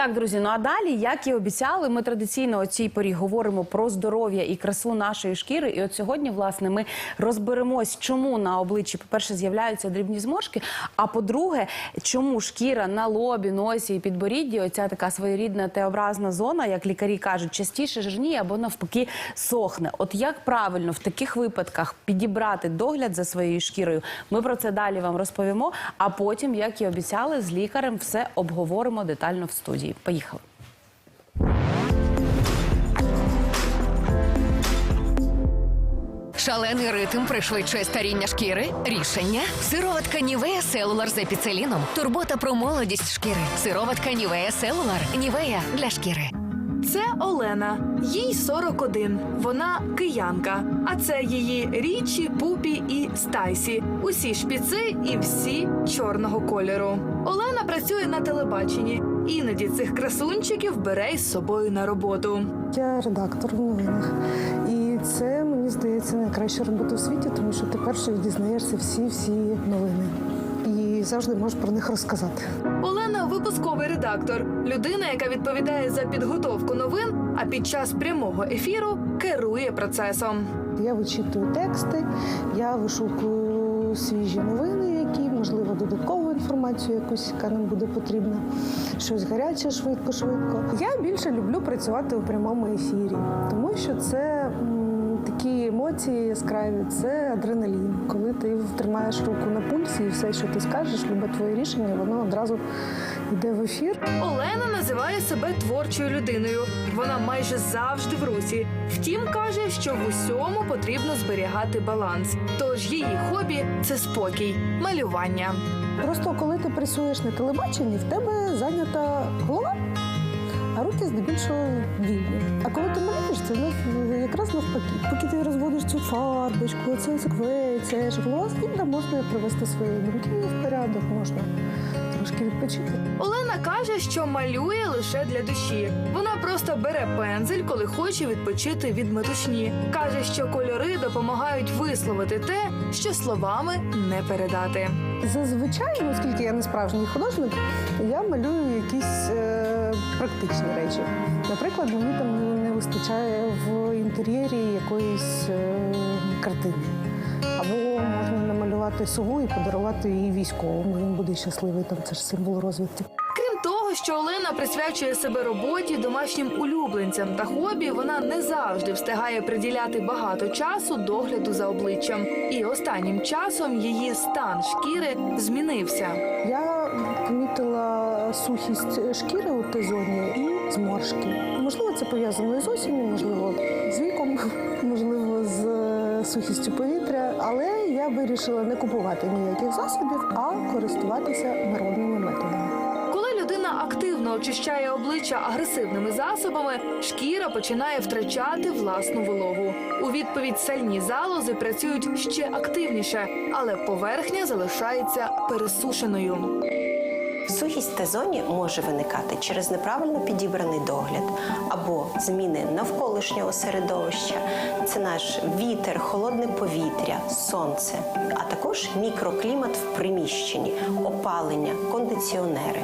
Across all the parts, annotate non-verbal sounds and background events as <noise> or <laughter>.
Так, друзі, ну а далі, як і обіцяли, ми традиційно о цій порі говоримо про здоров'я і красу нашої шкіри. І от сьогодні, власне, ми розберемось, чому на обличчі, по-перше, з'являються дрібні зморшки. А по-друге, чому шкіра на лобі, носі і підборідді, оця така своєрідна теобразна зона, як лікарі кажуть, частіше жирніє або навпаки сохне. От як правильно в таких випадках підібрати догляд за своєю шкірою? Ми про це далі вам розповімо. А потім, як і обіцяли, з лікарем все обговоримо детально в студії. Поїхали. Шалений ритм пришвидшує старіння шкіри. Рішення сироватка Нівея Селулар з епіцеліном. Турбота про молодість шкіри. Сироватка Нівея Селулар. Нівея для шкіри. Це Олена, їй 41. Вона киянка. А це її річі, пупі і стайсі. Усі шпіци і всі чорного кольору. Олена працює на телебаченні. Іноді цих красунчиків бере із собою на роботу. Я редактор в новинах. І це мені здається найкраща робота у світі, тому що ти перший дізнаєшся всі-всі новини. І завжди можеш про них розказати. Олена випусковий редактор, людина, яка відповідає за підготовку новин, а під час прямого ефіру керує процесом. Я вичитую тексти, я вишукую свіжі новини, які, можливо, додаткову інформацію якусь, яка нам буде потрібна. Щось гаряче, швидко-швидко. Я більше люблю працювати у прямому ефірі, тому що це. Емоції яскраві, це адреналін. Коли ти тримаєш руку на пульсі і все, що ти скажеш, любе твоє рішення, воно одразу йде в ефір. Олена називає себе творчою людиною. Вона майже завжди в русі. Втім, каже, що в усьому потрібно зберігати баланс. Тож її хобі це спокій, малювання. Просто коли ти працюєш на телебаченні, в тебе зайнята голова, а здебільшого вільні. А коли ти малюєш, це якраз навпаки. Поки ти розводиш цю фарбочку, це секвеція, ж голова вільна, можна привести свої думки в порядок, можна трошки відпочити. Олена каже, що малює лише для душі. Вона просто бере пензель, коли хоче відпочити від метушні. каже, що кольори допомагають висловити те, що словами не передати. Зазвичай, оскільки я не справжній художник, я малюю якісь е, практичні речі. Наприклад, мені там не вистачає в інтер'єрі якоїсь е, картини. Або можна намалювати сову і подарувати її військовому. Він буде щасливий, там це ж символ розвитку. Крім того, що Олена присвячує себе роботі, домашнім улюбленцям та хобі, вона не завжди встигає приділяти багато часу догляду за обличчям. І останнім часом її стан шкіри змінився. Я сухість шкіри у Т-зоні і зморшки. Можливо, це пов'язано із осінню, можливо, з віком, <laughs> можливо, з е, сухістю повітря. Але я вирішила не купувати ніяких засобів, а користуватися народними методами. Коли людина активно очищає обличчя агресивними засобами, шкіра починає втрачати власну вологу. У відповідь сальні залози працюють ще активніше, але поверхня залишається пересушеною. Сухість та зоні може виникати через неправильно підібраний догляд або зміни навколишнього середовища. Це наш вітер, холодне повітря, сонце, а також мікроклімат в приміщенні, опалення, кондиціонери.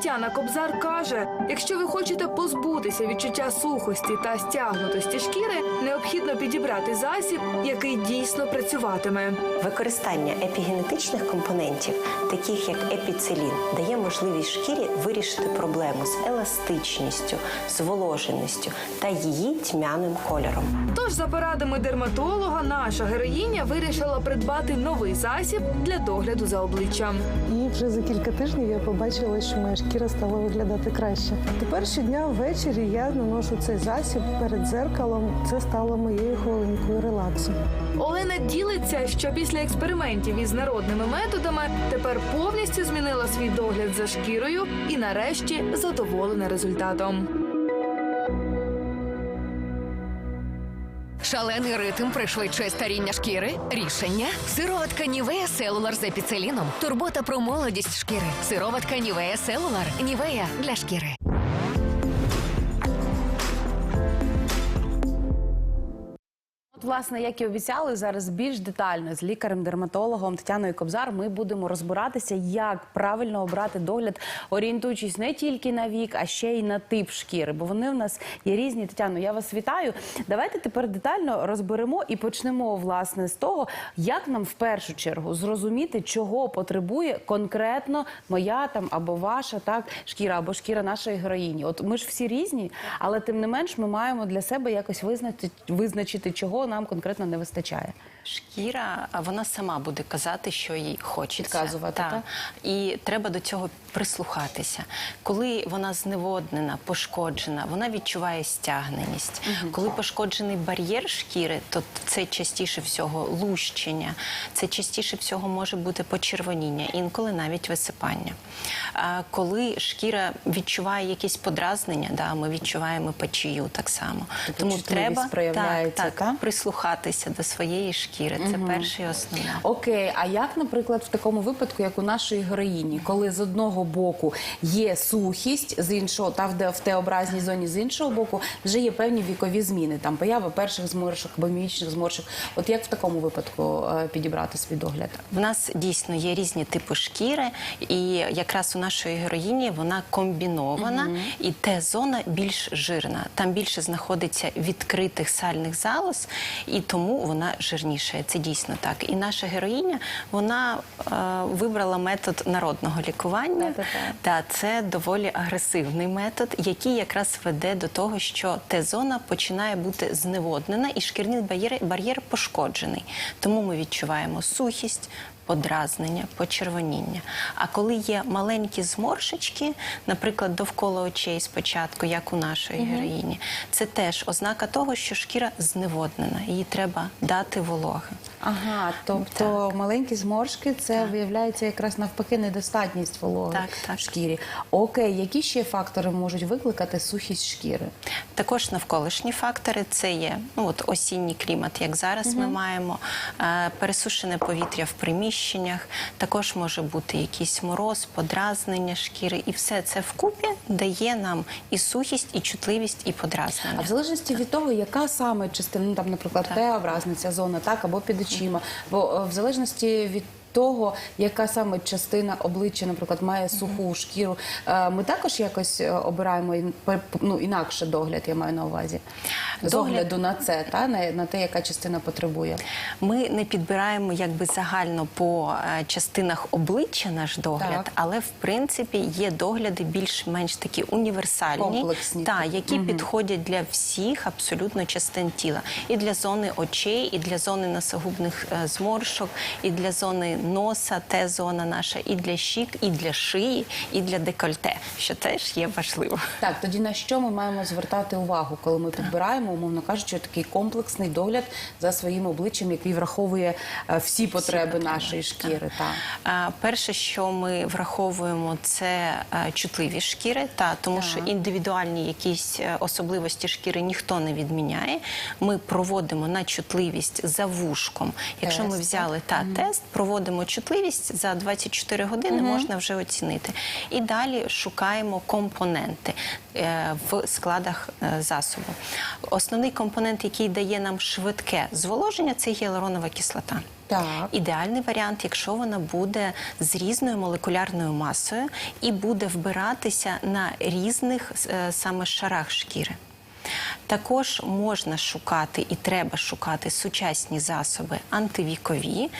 Тетяна Кобзар каже: якщо ви хочете позбутися відчуття сухості та стягнутості шкіри, необхідно підібрати засіб, який дійсно працюватиме. Використання епігенетичних компонентів, таких як епіцелін, дає можливість шкірі вирішити проблему з еластичністю, зволоженістю та її тьмяним кольором. Тож, за порадами дерматолога, наша героїня вирішила придбати новий засіб для догляду за обличчям. І вже за кілька тижнів я побачила, що моя шкіра стала виглядати краще. Тепер щодня ввечері я наношу цей засіб перед дзеркалом. Це стало моєю хвилинкою релаксу. Олена ділиться, що після експериментів із народними методами тепер повністю змінила свій догляд за шкірою і, нарешті, задоволена результатом. Шалений ритм пришвидшує старіння шкіри. Рішення сироватка Нівея Селулар з епіцеліном. Турбота про молодість шкіри. Сироватка Нівея Селулар. Нівея для шкіри. Власне, як і обіцяли, зараз більш детально з лікарем-дерматологом Тетяною Кобзар ми будемо розбиратися, як правильно обрати догляд, орієнтуючись не тільки на вік, а ще й на тип шкіри. Бо вони в нас є різні. Тетяно, я вас вітаю. Давайте тепер детально розберемо і почнемо власне з того, як нам в першу чергу зрозуміти, чого потребує конкретно моя там або ваша так шкіра, або шкіра нашої героїні. От ми ж всі різні, але тим не менш ми маємо для себе якось визначити, визначити, чого нам конкретно не вистачає. Шкіра, вона сама буде казати, що їй хочеться. Підказувати, так? І треба до цього прислухатися. Коли вона зневоднена, пошкоджена, вона відчуває стягненість. Коли пошкоджений бар'єр шкіри, то це частіше всього лущення, це частіше всього може бути почервоніння, інколи навіть висипання. А коли шкіра відчуває якісь подразнення, да, ми відчуваємо печію так само. Тобто Тому треба так, та? так, прислухатися до своєї шкіри. Це перше і основне. Окей, а як, наприклад, в такому випадку, як у нашої героїні, коли з одного боку є сухість, з іншого та в в Т-образній зоні, з іншого боку, вже є певні вікові зміни, там поява перших зморшок або мімічних зморшок. От як в такому випадку е, підібрати свій догляд? В нас дійсно є різні типи шкіри, і якраз у нашої героїні вона комбінована, і те зона більш жирна. Там більше знаходиться відкритих сальних залоз, і тому вона жирніша. Це дійсно так. І наша героїня вона е, вибрала метод народного лікування. Та-та-та. Це доволі агресивний метод, який якраз веде до того, що Т-зона починає бути зневоднена і шкірний бар'єр, бар'єр пошкоджений. Тому ми відчуваємо сухість. Подразнення, почервоніння. А коли є маленькі зморшечки, наприклад, довкола очей спочатку, як у нашої героїні, це теж ознака того, що шкіра зневоднена, їй треба дати вологи. Ага, тобто маленькі зморшки це виявляється якраз навпаки недостатність вологи Так, так. в шкірі. Окей, які ще фактори можуть викликати сухість шкіри? Також навколишні фактори це є ну от осінній клімат, як зараз ми маємо, е, пересушене повітря в приміщеннях. Також може бути якийсь мороз, подразнення шкіри, і все це вкупі дає нам і сухість, і чутливість, і подразнення. А в залежності від того, яка саме частина, ну, там, наприклад, Т-образниця зона, так, або під очима, бо е, в залежності від того, яка саме частина обличчя, наприклад, має суху шкіру, е, ми також якось е, обираємо ну, інакше догляд, я маю на увазі. З огляду на це, та, на, на те, яка частина потребує. Ми не підбираємо якби загально по е, частинах обличчя наш догляд, Так. але в принципі є догляди більш-менш такі універсальні, Комплексні. та, які підходять для всіх абсолютно частин тіла. І для зони очей, і для зони носогубних зморшок, і для зони носа, те зона наша, і для щік, і для шиї, і для декольте, що теж є важливо. Так, тоді на що ми маємо звертати увагу, коли ми підбираємо, умовно кажучи, такий комплексний догляд за своїм обличчям, який враховує е, всі потреби нашої шкіри. Так. Перше, що ми враховуємо, це е, чутливі шкіри, та тому що індивідуальні якісь е, особливості шкіри ніхто не відміняє. Ми проводимо на чутливість за вушком. Якщо ми взяли та тест, проводимо чутливість за 24 години, можна вже оцінити. І далі шукаємо компоненти е, в складах е, засобу. Основний компонент, який дає нам швидке зволоження, це гіалуронова кислота. Так. Ідеальний варіант, якщо вона буде з різною молекулярною масою і буде вбиратися на різних е, саме шарах шкіри. Також можна шукати і треба шукати сучасні засоби антивікові.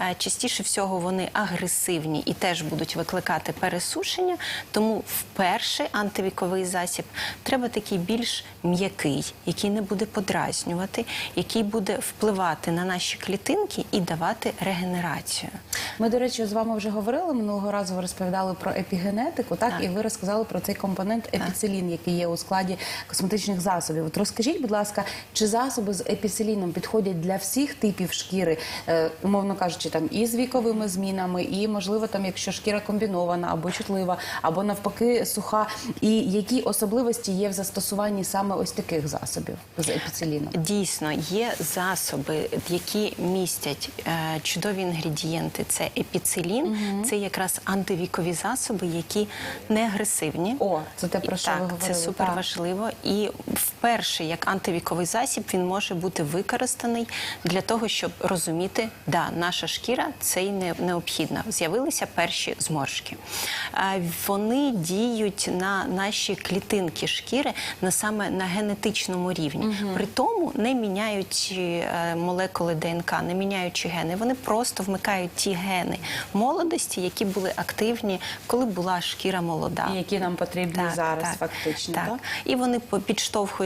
Е, Частіше всього вони агресивні і теж будуть викликати пересушення. Тому вперше антивіковий засіб треба такий більш м'який, який не буде подразнювати, який буде впливати на наші клітинки і давати регенерацію. Ми, до речі, з вами вже говорили минулого разу. Ви розповідали про епігенетику, так, і ви розказали про цей компонент епіцелін, який є у складі косметичних засобів. От розкажіть, будь ласка, чи засоби з епіцеліном підходять для всіх типів шкіри, е, умовно кажучи, там і з віковими змінами, і можливо, там, якщо шкіра комбінована або чутлива, або навпаки суха. І які особливості є в застосуванні саме ось таких засобів з епіцеліном? Дійсно, є засоби, які містять е, чудові інгредієнти. Це епіцилін, це якраз антивікові засоби, які не агресивні. О, це те, про що так, ви говорили. це супер важливо. І перший як антивіковий засіб він може бути використаний для того, щоб розуміти, да, наша шкіра це й не необхідна. З'явилися перші зморшки. А, Вони діють на наші клітинки шкіри на саме на генетичному рівні. При тому не міняють е, молекули ДНК, не міняючи гени. Вони просто вмикають ті гени молодості, які були активні, коли була шкіра молода. І які нам потрібні зараз, фактично, так? І вони по-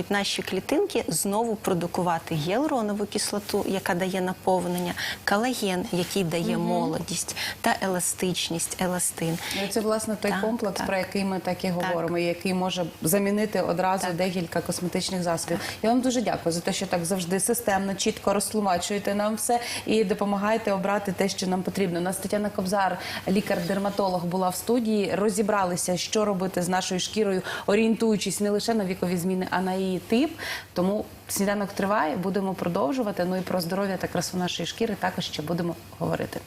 підштовхують наші клітинки знову продукувати гіалуронову кислоту, яка дає наповнення, колаген, який дає молодість, та еластичність, еластин. Ну, Це власне той Так, комплекс, так. про який ми так і говоримо, і який може замінити одразу Так. декілька косметичних засобів. Я вам дуже дякую за те, що так завжди системно, чітко розтлумачуєте нам все і допомагаєте обрати те, що нам потрібно. У нас Тетяна Кобзар, лікар-дерматолог, була в студії. Розібралися, що робити з нашою шкірою, орієнтуючись не лише на вікові зміни, а на її тип. Тому сніданок триває. Будемо продовжувати. Ну і про здоров'я та красу нашої шкіри також ще будемо говорити.